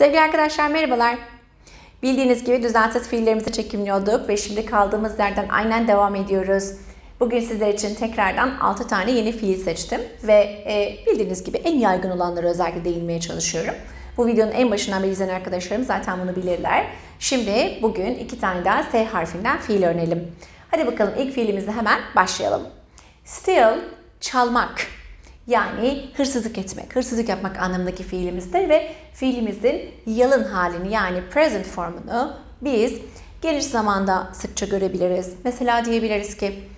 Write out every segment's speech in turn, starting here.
Sevgili arkadaşlar merhabalar. Bildiğiniz gibi düzensiz fiillerimizi çekimliyorduk ve şimdi kaldığımız yerden aynen devam ediyoruz. Bugün sizler için tekrardan 6 tane yeni fiil seçtim ve e, bildiğiniz gibi en yaygın olanları özellikle değinmeye çalışıyorum. Bu videonun en başından beri izleyen arkadaşlarım zaten bunu bilirler. Şimdi bugün iki tane daha S harfinden fiil öğrenelim. Hadi bakalım ilk fiilimizle hemen başlayalım. Steal, çalmak. Yani hırsızlık etmek, hırsızlık yapmak anlamındaki fiilimizdir ve fiilimizin yalın halini yani present formunu biz geniş zamanda sıkça görebiliriz. Mesela diyebiliriz ki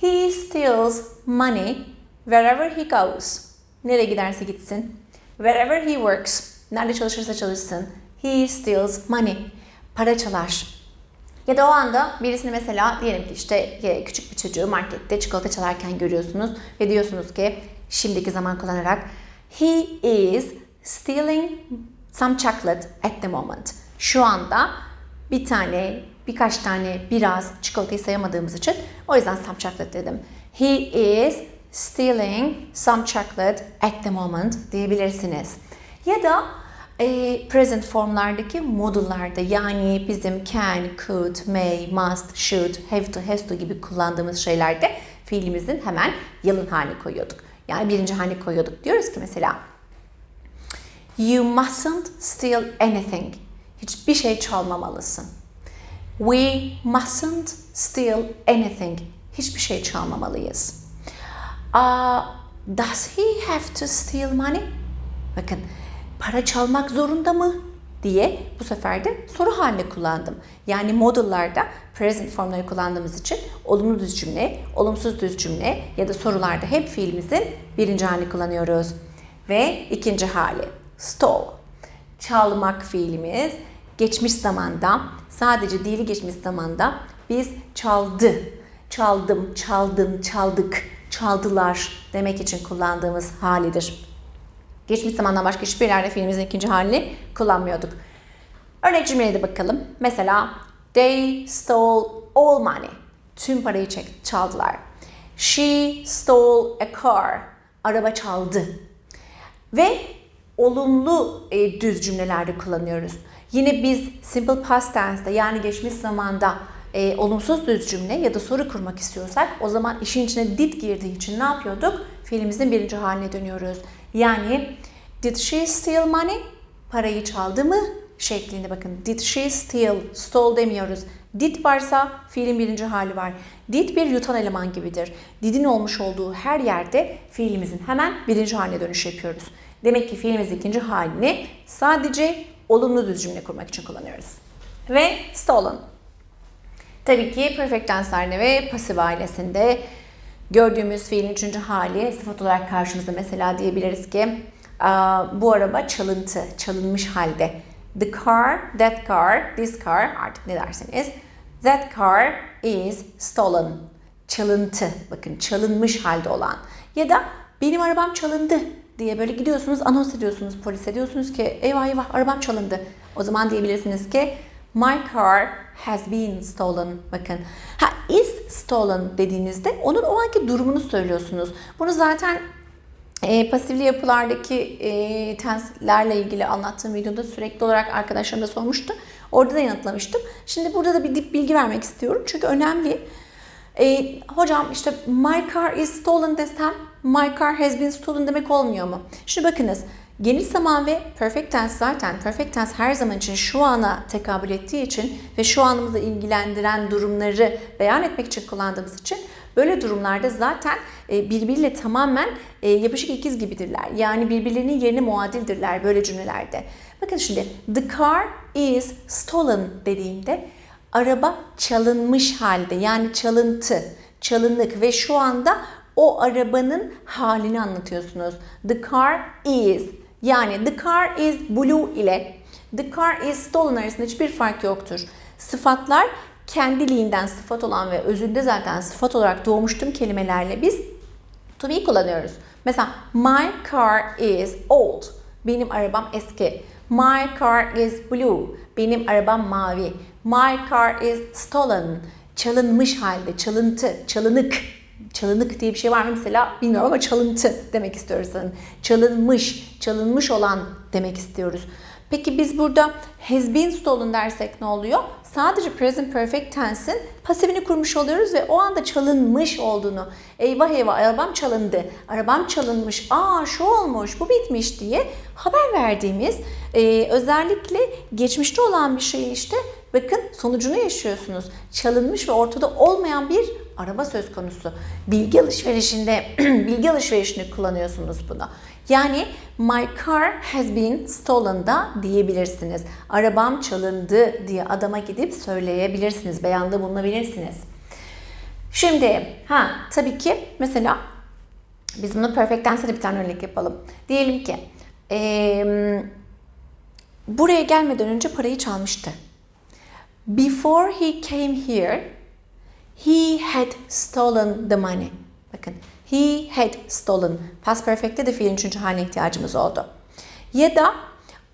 He steals money wherever he goes. Nereye giderse gitsin. Wherever he works. Nerede çalışırsa çalışsın. He steals money. Para çalar. Ya da o anda birisini mesela diyelim ki işte e, küçük bir çocuğu markette çikolata çalarken görüyorsunuz ve diyorsunuz ki şimdiki zaman kullanarak he is stealing some chocolate at the moment. Şu anda bir tane, birkaç tane, biraz çikolatayı sayamadığımız için o yüzden some chocolate dedim. He is stealing some chocolate at the moment diyebilirsiniz. Ya da e, present formlardaki modullarda yani bizim can, could, may, must, should, have to, has to gibi kullandığımız şeylerde fiilimizin hemen yalın halini koyuyorduk. Yani birinci halini koyuyorduk. Diyoruz ki mesela You mustn't steal anything. Hiçbir şey çalmamalısın. We mustn't steal anything. Hiçbir şey çalmamalıyız. Uh, does he have to steal money? Bakın para çalmak zorunda mı diye bu sefer de soru haline kullandım. Yani modullarda present formları kullandığımız için olumlu düz cümle, olumsuz düz cümle ya da sorularda hep fiilimizin birinci halini kullanıyoruz. Ve ikinci hali stole. Çalmak fiilimiz geçmiş zamanda sadece dili geçmiş zamanda biz çaldı, çaldım, çaldın, çaldık, çaldılar demek için kullandığımız halidir. Geçmiş zamandan başka hiçbir yerde fiilimizin ikinci halini kullanmıyorduk. Örnek cümleye de bakalım. Mesela they stole all money. Tüm parayı çek, çaldılar. She stole a car. Araba çaldı. Ve olumlu e, düz cümlelerde kullanıyoruz. Yine biz simple past tense'de yani geçmiş zamanda e, olumsuz düz cümle ya da soru kurmak istiyorsak o zaman işin içine did girdiği için ne yapıyorduk? Fiilimizin birinci haline dönüyoruz. Yani did she steal money? Parayı çaldı mı? şeklinde bakın. Did she steal? Stole demiyoruz. Did varsa fiilin birinci hali var. Did bir yutan eleman gibidir. Did'in olmuş olduğu her yerde fiilimizin hemen birinci haline dönüş yapıyoruz. Demek ki fiilimizin ikinci halini sadece olumlu düz cümle kurmak için kullanıyoruz. Ve stolen. Tabii ki perfect tense'lerde ve pasif ailesinde gördüğümüz fiilin üçüncü hali sıfat olarak karşımıza mesela diyebiliriz ki bu araba çalıntı, çalınmış halde. The car, that car, this car artık ne derseniz. That car is stolen. Çalıntı. Bakın çalınmış halde olan. Ya da benim arabam çalındı diye böyle gidiyorsunuz anons ediyorsunuz polise diyorsunuz ki eyvah eyvah arabam çalındı. O zaman diyebilirsiniz ki My car has been stolen. Bakın. Ha is stolen dediğinizde onun o anki durumunu söylüyorsunuz. Bunu zaten e, pasifli yapılardaki e, tenslerle ilgili anlattığım videoda sürekli olarak arkadaşlarım da sormuştu. Orada da yanıtlamıştım. Şimdi burada da bir dip bilgi vermek istiyorum. Çünkü önemli. E, hocam işte my car is stolen desem my car has been stolen demek olmuyor mu? Şimdi bakınız. Geniş zaman ve perfect tense zaten perfect tense her zaman için şu ana tekabül ettiği için ve şu anımızı ilgilendiren durumları beyan etmek için kullandığımız için böyle durumlarda zaten e, birbiriyle tamamen e, yapışık ikiz gibidirler. Yani birbirlerinin yerine muadildirler böyle cümlelerde. Bakın şimdi the car is stolen dediğimde araba çalınmış halde yani çalıntı, çalınık ve şu anda o arabanın halini anlatıyorsunuz. The car is yani the car is blue ile the car is stolen arasında hiçbir fark yoktur. Sıfatlar kendiliğinden sıfat olan ve özünde zaten sıfat olarak doğmuş tüm kelimelerle biz to be kullanıyoruz. Mesela my car is old. Benim arabam eski. My car is blue. Benim arabam mavi. My car is stolen. Çalınmış halde, çalıntı, çalınık. Çalınık diye bir şey var mı mesela bilmiyorum ama çalıntı demek istiyoruz sanırım. Çalınmış, çalınmış olan demek istiyoruz. Peki biz burada has been stolen dersek ne oluyor? Sadece present perfect tense'in pasifini kurmuş oluyoruz ve o anda çalınmış olduğunu, eyvah eyvah arabam çalındı, arabam çalınmış, aa şu olmuş, bu bitmiş diye haber verdiğimiz e, özellikle geçmişte olan bir şeyi işte bakın sonucunu yaşıyorsunuz. Çalınmış ve ortada olmayan bir araba söz konusu. Bilgi alışverişinde, bilgi alışverişinde kullanıyorsunuz bunu. Yani my car has been stolen da diyebilirsiniz. Arabam çalındı diye adama gidip söyleyebilirsiniz. Beyanda bulunabilirsiniz. Şimdi ha tabii ki mesela biz bunu perfect tense'de bir tane örnek yapalım. Diyelim ki eee, buraya gelmeden önce parayı çalmıştı. Before he came here, he had stolen the money. Bakın, he had stolen. Past perfect'te de fiilin üçüncü haline ihtiyacımız oldu. Ya da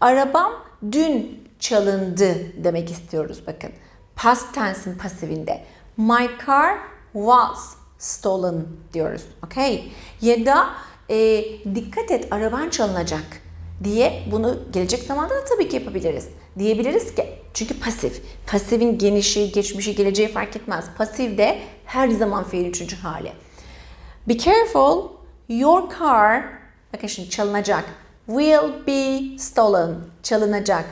arabam dün çalındı demek istiyoruz bakın. Past tense'in pasifinde. My car was stolen diyoruz. Okay? Ya da e, dikkat et araban çalınacak diye bunu gelecek zamanda da tabii ki yapabiliriz. Diyebiliriz ki çünkü pasif. Pasifin genişi, geçmişi, geleceği fark etmez. Pasif de her zaman fiil üçüncü hali. Be careful, your car, bakın şimdi çalınacak. Will be stolen, çalınacak.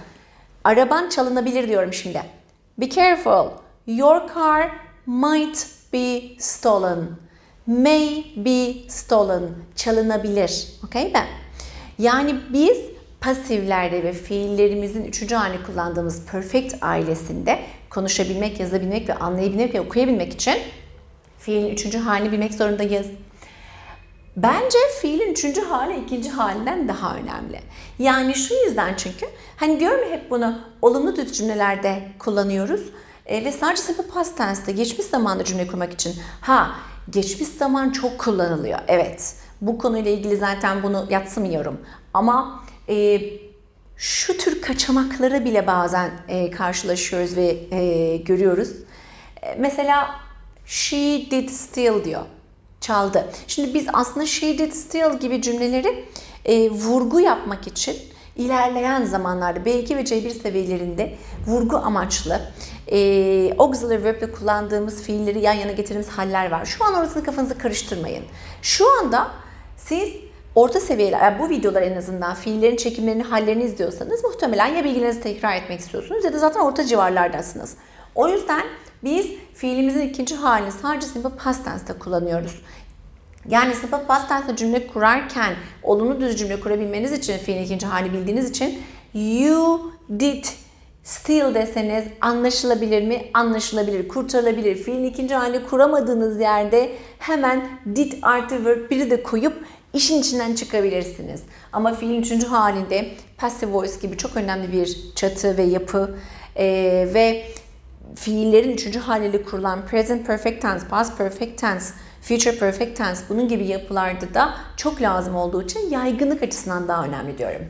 Araban çalınabilir diyorum şimdi. Be careful, your car might be stolen. May be stolen, çalınabilir. Okay mi? Yani biz pasiflerde ve fiillerimizin üçüncü halini kullandığımız perfect ailesinde konuşabilmek, yazabilmek ve anlayabilmek ve okuyabilmek için fiilin üçüncü halini bilmek zorundayız. Bence fiilin üçüncü hali ikinci halinden daha önemli. Yani şu yüzden çünkü hani diyorum hep bunu olumlu düz cümlelerde kullanıyoruz. E, ve sadece simple past tense'de geçmiş zamanda cümle kurmak için. Ha geçmiş zaman çok kullanılıyor. Evet bu konuyla ilgili zaten bunu yatsımıyorum. Ama e, şu tür kaçamakları bile bazen e, karşılaşıyoruz ve e, görüyoruz. E, mesela she did steal diyor. Çaldı. Şimdi biz aslında she did steal gibi cümleleri e, vurgu yapmak için ilerleyen zamanlarda B2 ve C1 seviyelerinde vurgu amaçlı e, auxiliary verb kullandığımız fiilleri yan yana getirdiğimiz haller var. Şu an orasını kafanızı karıştırmayın. Şu anda siz orta seviyeler, yani bu videolar en azından fiillerin çekimlerini, hallerini izliyorsanız muhtemelen ya bilgilerinizi tekrar etmek istiyorsunuz ya da zaten orta civarlardasınız. O yüzden biz fiilimizin ikinci halini sadece simple past tense'te kullanıyoruz. Yani simple past tense'te cümle kurarken olumlu düz cümle kurabilmeniz için fiilin ikinci hali bildiğiniz için you did steal deseniz anlaşılabilir mi? Anlaşılabilir, kurtarılabilir. Fiilin ikinci halini kuramadığınız yerde hemen did artı verb biri de koyup işin içinden çıkabilirsiniz. Ama fiilin üçüncü halinde passive voice gibi çok önemli bir çatı ve yapı e, ve fiillerin üçüncü haliyle kurulan present perfect tense, past perfect tense, future perfect tense bunun gibi yapılarda da çok lazım olduğu için yaygınlık açısından daha önemli diyorum.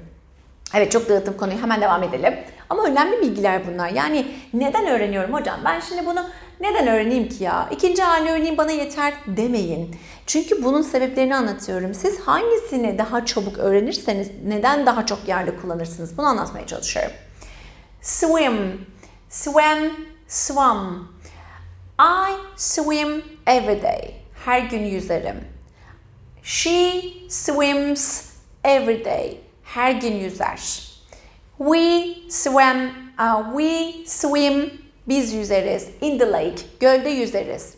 Evet çok dağıttım konuyu hemen devam edelim. Ama önemli bilgiler bunlar. Yani neden öğreniyorum hocam? Ben şimdi bunu neden öğreneyim ki ya? İkinci hali öğreneyim bana yeter demeyin. Çünkü bunun sebeplerini anlatıyorum. Siz hangisini daha çabuk öğrenirseniz neden daha çok yerde kullanırsınız? Bunu anlatmaya çalışıyorum. Swim, swam, swam. I swim every day. Her gün yüzerim. She swims every day. Her gün yüzer. We swim, uh, we swim, biz yüzeriz. In the lake, gölde yüzeriz.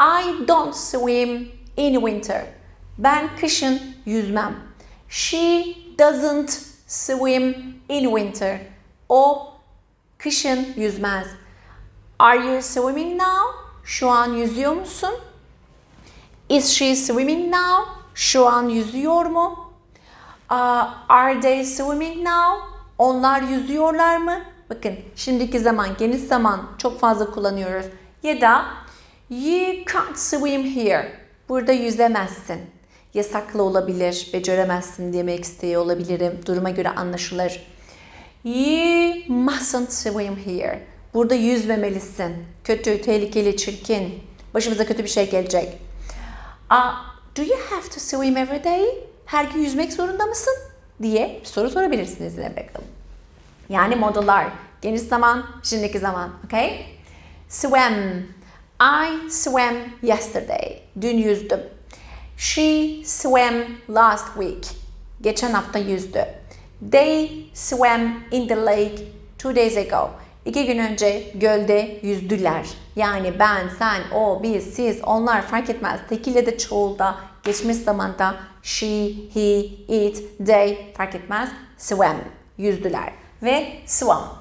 I don't swim in winter. Ben kışın yüzmem. She doesn't swim in winter. O kışın yüzmez. Are you swimming now? Şu an yüzüyor musun? Is she swimming now? Şu an yüzüyor mu? Uh, are they swimming now? Onlar yüzüyorlar mı? Bakın şimdiki zaman, geniş zaman çok fazla kullanıyoruz. Ya da you can't swim here. Burada yüzemezsin. Yasaklı olabilir, beceremezsin demek istiyor olabilirim. Duruma göre anlaşılır. You mustn't swim here. Burada yüzmemelisin. Kötü, tehlikeli, çirkin. Başımıza kötü bir şey gelecek. Uh, do you have to swim every day? Her gün yüzmek zorunda mısın? diye soru sorabilirsiniz yine bakalım. Yani modular. Geniş zaman, şimdiki zaman. Okay? Swam. I swam yesterday. Dün yüzdüm. She swam last week. Geçen hafta yüzdü. They swam in the lake two days ago. İki gün önce gölde yüzdüler. Yani ben, sen, o, biz, siz, onlar fark etmez. Tekille de çoğulda, geçmiş zamanda she, he, it, they fark etmez. Swam, yüzdüler. Ve swam.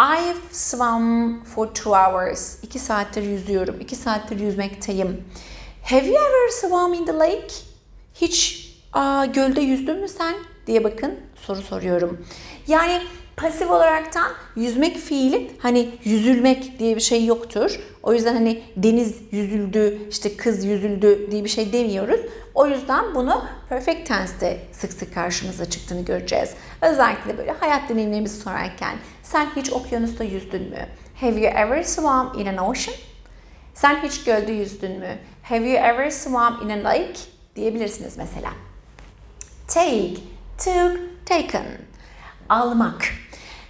I've swum for two hours. İki saattir yüzüyorum. İki saattir yüzmekteyim. Have you ever swum in the lake? Hiç aa, gölde yüzdün mü sen? diye bakın soru soruyorum. Yani pasif olaraktan yüzmek fiili hani yüzülmek diye bir şey yoktur. O yüzden hani deniz yüzüldü, işte kız yüzüldü diye bir şey demiyoruz. O yüzden bunu perfect tense'te sık sık karşımıza çıktığını göreceğiz. Özellikle böyle hayat deneyimlerimizi sorarken sen hiç okyanusta yüzdün mü? Have you ever swum in an ocean? Sen hiç gölde yüzdün mü? Have you ever swum in a lake? diyebilirsiniz mesela. Take, took, taken. Almak.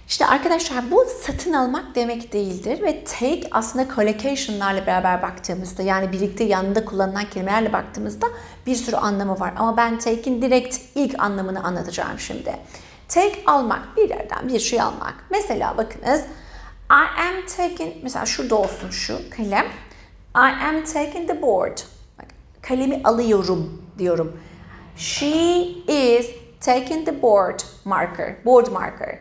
İşte arkadaşlar bu satın almak demek değildir ve take aslında collocation'larla beraber baktığımızda yani birlikte yanında kullanılan kelimelerle baktığımızda bir sürü anlamı var. Ama ben take'in direkt ilk anlamını anlatacağım şimdi. Take almak, bir yerden bir şey almak. Mesela bakınız I am taking, mesela şurada olsun şu kalem. I am taking the board. Bak, kalemi alıyorum diyorum. She is taking the board marker, board marker.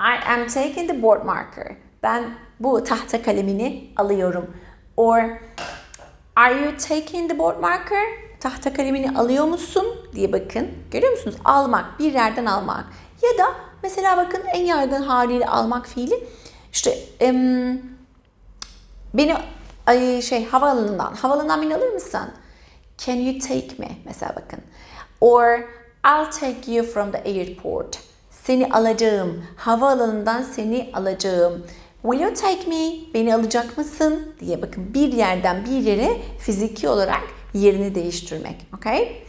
I am taking the board marker. Ben bu tahta kalemini alıyorum. Or are you taking the board marker? Tahta kalemini alıyor musun diye bakın. Görüyor musunuz? Almak, bir yerden almak. Ya da mesela bakın en yaygın haliyle almak fiili. İşte em, beni ay, şey havaalanından, havaalanından beni alır mısın? Can you take me? Mesela bakın. Or I'll take you from the airport. Seni alacağım. Havaalanından seni alacağım. Will you take me? Beni alacak mısın? diye bakın bir yerden bir yere fiziki olarak yerini değiştirmek. Okay?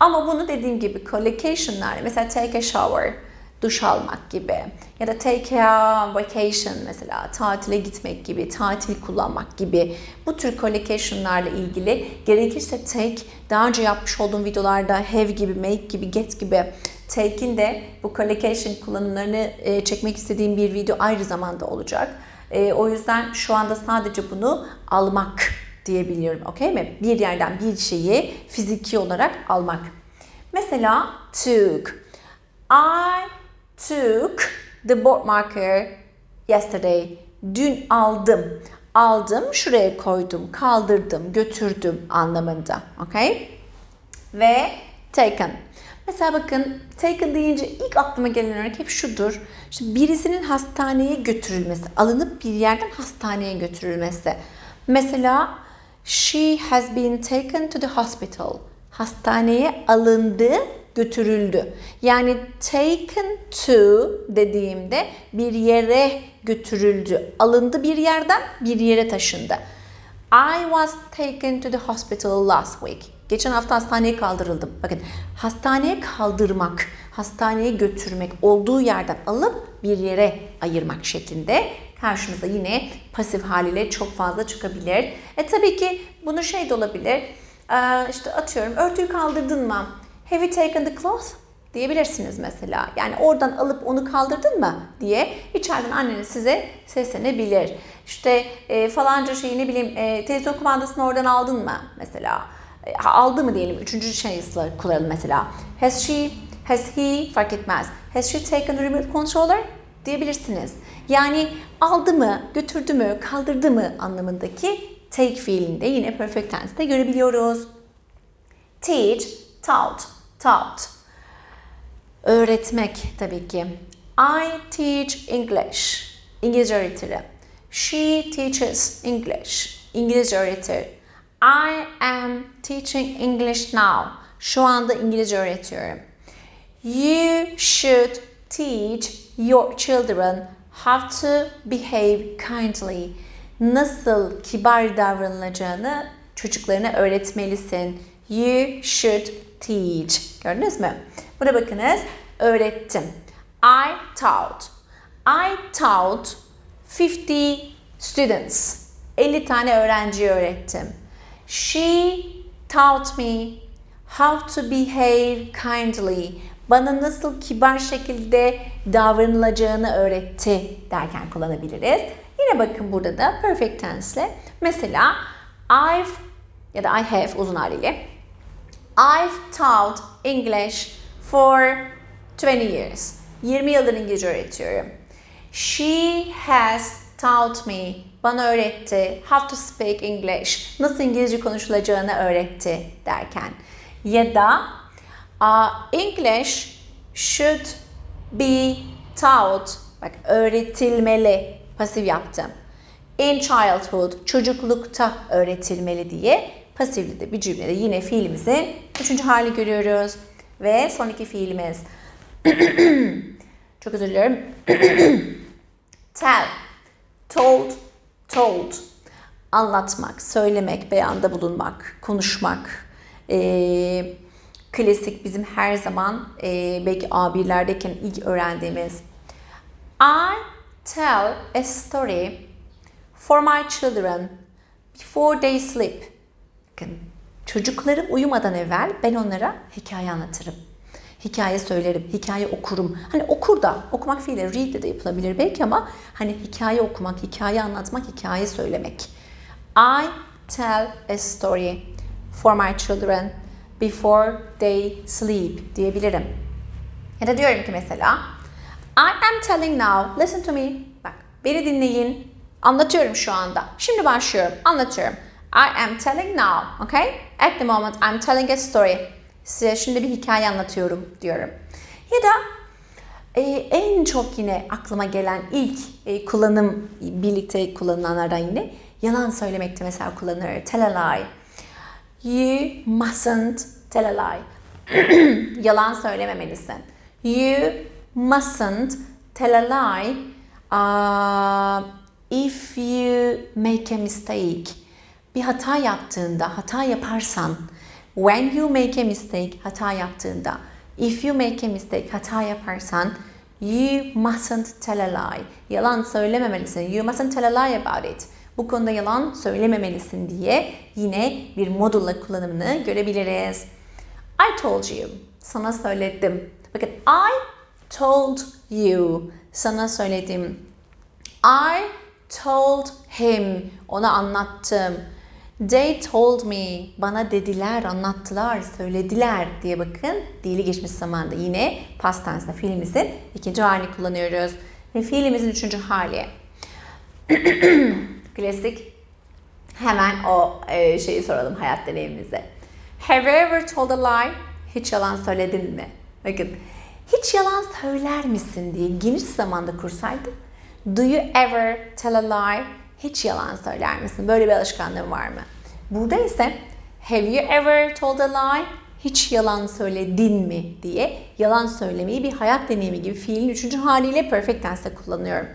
Ama bunu dediğim gibi collocation'lar mesela take a shower duş almak gibi ya da take a vacation mesela tatile gitmek gibi, tatil kullanmak gibi bu tür collocation'larla ilgili gerekirse take daha önce yapmış olduğum videolarda have gibi, make gibi, get gibi take'in de bu collocation kullanımlarını e, çekmek istediğim bir video ayrı zamanda olacak. E, o yüzden şu anda sadece bunu almak diyebiliyorum. Okey mi? Bir yerden bir şeyi fiziki olarak almak. Mesela took. I took the board marker yesterday. Dün aldım. Aldım, şuraya koydum, kaldırdım, götürdüm anlamında. Okay? Ve taken. Mesela bakın taken deyince ilk aklıma gelen örnek hep şudur. İşte birisinin hastaneye götürülmesi, alınıp bir yerden hastaneye götürülmesi. Mesela she has been taken to the hospital. Hastaneye alındı, götürüldü. Yani taken to dediğimde bir yere götürüldü. Alındı bir yerden bir yere taşındı. I was taken to the hospital last week. Geçen hafta hastaneye kaldırıldım. Bakın hastaneye kaldırmak, hastaneye götürmek, olduğu yerden alıp bir yere ayırmak şeklinde karşımıza yine pasif haliyle çok fazla çıkabilir. E tabii ki bunu şey de olabilir. İşte atıyorum örtüyü kaldırdın mı? Have you taken the cloth? diyebilirsiniz mesela. Yani oradan alıp onu kaldırdın mı diye içeriden anneniz size seslenebilir. İşte e, falanca şeyi ne bileyim e, televizyon kumandasını oradan aldın mı mesela. E, aldı mı diyelim. Üçüncü şeyle kullanalım mesela. Has she, has he fark etmez. Has she taken the remote controller? diyebilirsiniz. Yani aldı mı, götürdü mü, kaldırdı mı anlamındaki take fiilinde yine perfect tense'de görebiliyoruz. Teach, taught, taught. Öğretmek tabii ki. I teach English. İngilizce öğretirim. She teaches English. İngilizce öğretir. I am teaching English now. Şu anda İngilizce öğretiyorum. You should teach your children how to behave kindly. Nasıl kibar davranılacağını çocuklarına öğretmelisin. You should teach. Gördünüz mü? Buna bakınız. Öğrettim. I taught. I taught 50 students. 50 tane öğrenciye öğrettim. She taught me how to behave kindly. Bana nasıl kibar şekilde davranılacağını öğretti derken kullanabiliriz. Yine bakın burada da perfect tense ile mesela I've ya da I have uzun haliyle I've taught English for 20 years. 20 yıldır İngilizce öğretiyorum. She has taught me. Bana öğretti. How to speak English. Nasıl İngilizce konuşulacağını öğretti derken. Ya da uh, English should be taught. Bak öğretilmeli. Pasif yaptım. In childhood, çocuklukta öğretilmeli diye pasifli de bir cümlede yine fiilimizin üçüncü hali görüyoruz. Ve son iki fiilimiz. Çok özür dilerim. Tell, told, told. Anlatmak, söylemek, beyanda bulunmak, konuşmak. Ee, klasik bizim her zaman e, belki A1'lerdeyken ilk öğrendiğimiz. I tell a story for my children before they sleep. Bakın çocuklarım uyumadan evvel ben onlara hikaye anlatırım. Hikaye söylerim, hikaye okurum. Hani okur da, okumak fiili read de yapılabilir belki ama hani hikaye okumak, hikaye anlatmak, hikaye söylemek. I tell a story for my children before they sleep diyebilirim. Ya da diyorum ki mesela I am telling now, listen to me. Bak beni dinleyin. Anlatıyorum şu anda. Şimdi başlıyorum. Anlatıyorum. I am telling now, okay? At the moment I'm telling a story. Size şimdi bir hikaye anlatıyorum diyorum. Ya da e, en çok yine aklıma gelen ilk e, kullanım birlikte kullanılanlardan yine yalan söylemekte mesela kullanılır. Tell a lie. You mustn't tell a lie. yalan söylememelisin. You mustn't tell a lie uh, if you make a mistake. Bir hata yaptığında, hata yaparsan, when you make a mistake, hata yaptığında, if you make a mistake, hata yaparsan, you mustn't tell a lie. Yalan söylememelisin. You mustn't tell a lie about it. Bu konuda yalan söylememelisin diye yine bir modulla kullanımını görebiliriz. I told you. Sana söyledim. Bakın I told you. Sana söyledim. I told him. Ona anlattım. They told me. Bana dediler, anlattılar, söylediler diye bakın. Dili geçmiş zamanda yine past tense'da fiilimizin ikinci halini kullanıyoruz. Ve fiilimizin üçüncü hali. Klasik. Hemen o e, şeyi soralım hayat deneyimimize. Have you ever told a lie? Hiç yalan söyledin mi? Bakın. Hiç yalan söyler misin diye geniş zamanda kursaydım. Do you ever tell a lie? Hiç yalan söyler misin? Böyle bir alışkanlığın var mı? Burada ise have you ever told a lie? Hiç yalan söyledin mi diye yalan söylemeyi bir hayat deneyimi gibi fiilin üçüncü haliyle perfect tense'de kullanıyorum.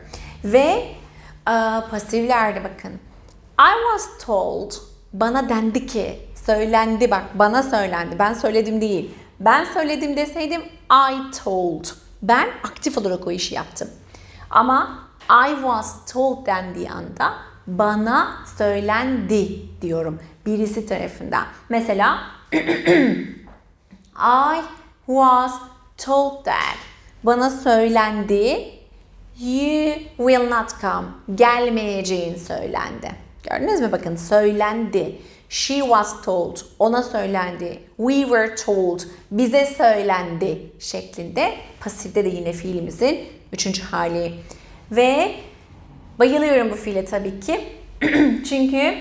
Ve uh, pasiflerde bakın. I was told, bana dendi ki, söylendi bak bana söylendi, ben söyledim değil. Ben söyledim deseydim I told. Ben aktif olarak o işi yaptım. Ama I was told dendiği anda bana söylendi diyorum birisi tarafından. Mesela I was told that. Bana söylendi. You will not come. Gelmeyeceğin söylendi. Gördünüz mü bakın söylendi. She was told. Ona söylendi. We were told. Bize söylendi şeklinde. Pasifte de yine fiilimizin üçüncü hali. Ve bayılıyorum bu fiile tabii ki. Çünkü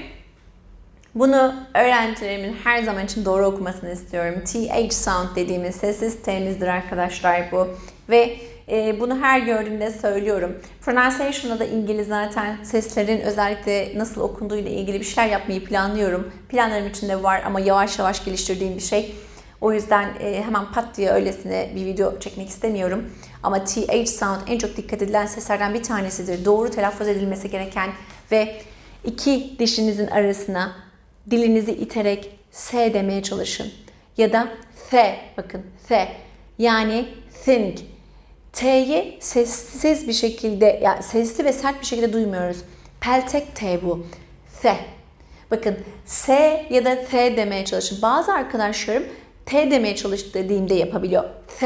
bunu öğrencilerimin her zaman için doğru okumasını istiyorum. TH sound dediğimiz sessiz T'mizdir arkadaşlar bu. Ve e, bunu her gördüğümde söylüyorum. Pronunciation'da da ilgili zaten seslerin özellikle nasıl okunduğuyla ilgili bir şeyler yapmayı planlıyorum. Planlarım içinde var ama yavaş yavaş geliştirdiğim bir şey. O yüzden e, hemen pat diye öylesine bir video çekmek istemiyorum. Ama TH sound en çok dikkat edilen seslerden bir tanesidir. Doğru telaffuz edilmesi gereken ve iki dişinizin arasına dilinizi iterek S demeye çalışın. Ya da th bakın th yani think T'yi sessiz bir şekilde, yani sesli ve sert bir şekilde duymuyoruz. Peltek T bu. Th. Bakın S ya da T demeye çalışın. Bazı arkadaşlarım T demeye çalış dediğimde yapabiliyor. Th.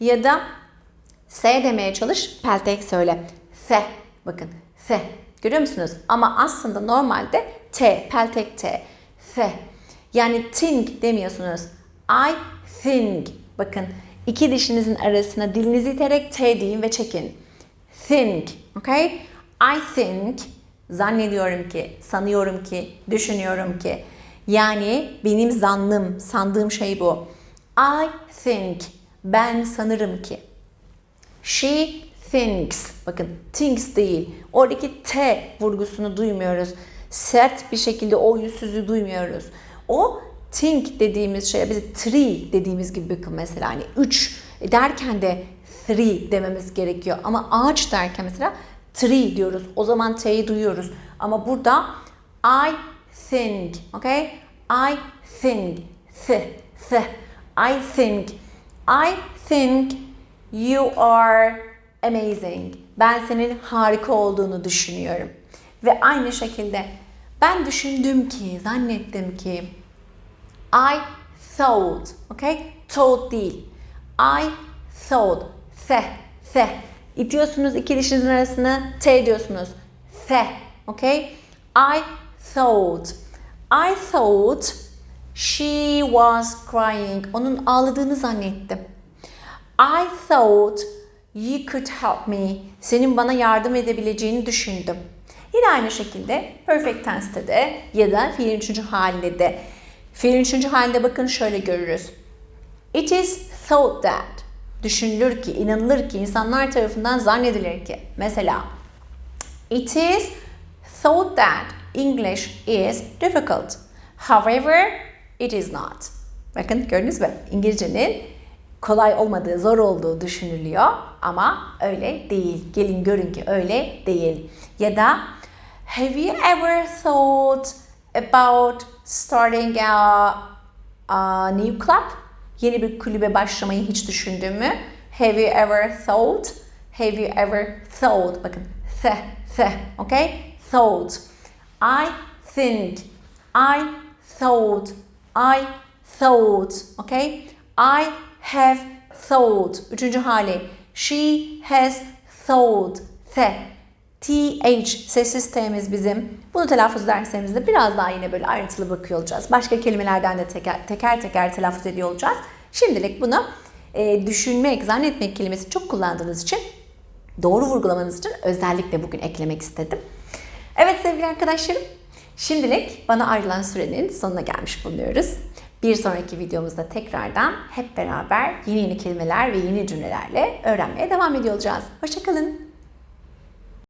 Ya da S demeye çalış, peltek söyle. Th. Bakın th. Görüyor musunuz? Ama aslında normalde T, peltek T. Th. Yani think demiyorsunuz. I think. Bakın iki dişinizin arasına dilinizi iterek T deyin ve çekin. Think. Okay? I think. Zannediyorum ki, sanıyorum ki, düşünüyorum ki. Yani benim zannım, sandığım şey bu. I think. Ben sanırım ki. She thinks. Bakın thinks değil. Oradaki T vurgusunu duymuyoruz. Sert bir şekilde o yüzsüzlüğü duymuyoruz. O think dediğimiz şey, biz three dediğimiz gibi bakın mesela hani üç derken de three dememiz gerekiyor. Ama ağaç derken mesela tree diyoruz. O zaman T'yi duyuyoruz. Ama burada I think, okay? I think, th, th. I think, I think You are amazing. Ben senin harika olduğunu düşünüyorum. Ve aynı şekilde ben düşündüm ki, zannettim ki I thought, okay? Thought değil. I thought. The, the. İtiyorsunuz iki dişinizin arasına T diyorsunuz. The, okay? I thought. I thought she was crying. Onun ağladığını zannettim. I thought you could help me. Senin bana yardım edebileceğini düşündüm. Yine aynı şekilde perfect tense'te de ya da fiilin üçüncü halinde de. Fiilin üçüncü halinde bakın şöyle görürüz. It is thought that. Düşünülür ki, inanılır ki, insanlar tarafından zannedilir ki. Mesela It is thought that English is difficult. However, it is not. Bakın gördünüz mü? İngilizcenin kolay olmadığı, zor olduğu düşünülüyor ama öyle değil. Gelin görün ki öyle değil. Ya da Have you ever thought about starting a, a new club? Yeni bir kulübe başlamayı hiç düşündün mü? Have you ever thought? Have you ever thought? Bakın th, th, okay? Thought. I think. I thought. I thought. Okay? I have thought. Üçüncü hali. She has thought. The. TH sessiz T'miz bizim. Bunu telaffuz derslerimizde biraz daha yine böyle ayrıntılı bakıyor olacağız. Başka kelimelerden de teker teker, teker telaffuz ediyor olacağız. Şimdilik bunu e, düşünmek, zannetmek kelimesi çok kullandığınız için doğru vurgulamanız için özellikle bugün eklemek istedim. Evet sevgili arkadaşlarım, şimdilik bana ayrılan sürenin sonuna gelmiş bulunuyoruz. Bir sonraki videomuzda tekrardan hep beraber yeni yeni kelimeler ve yeni cümlelerle öğrenmeye devam ediyor olacağız. Hoşçakalın.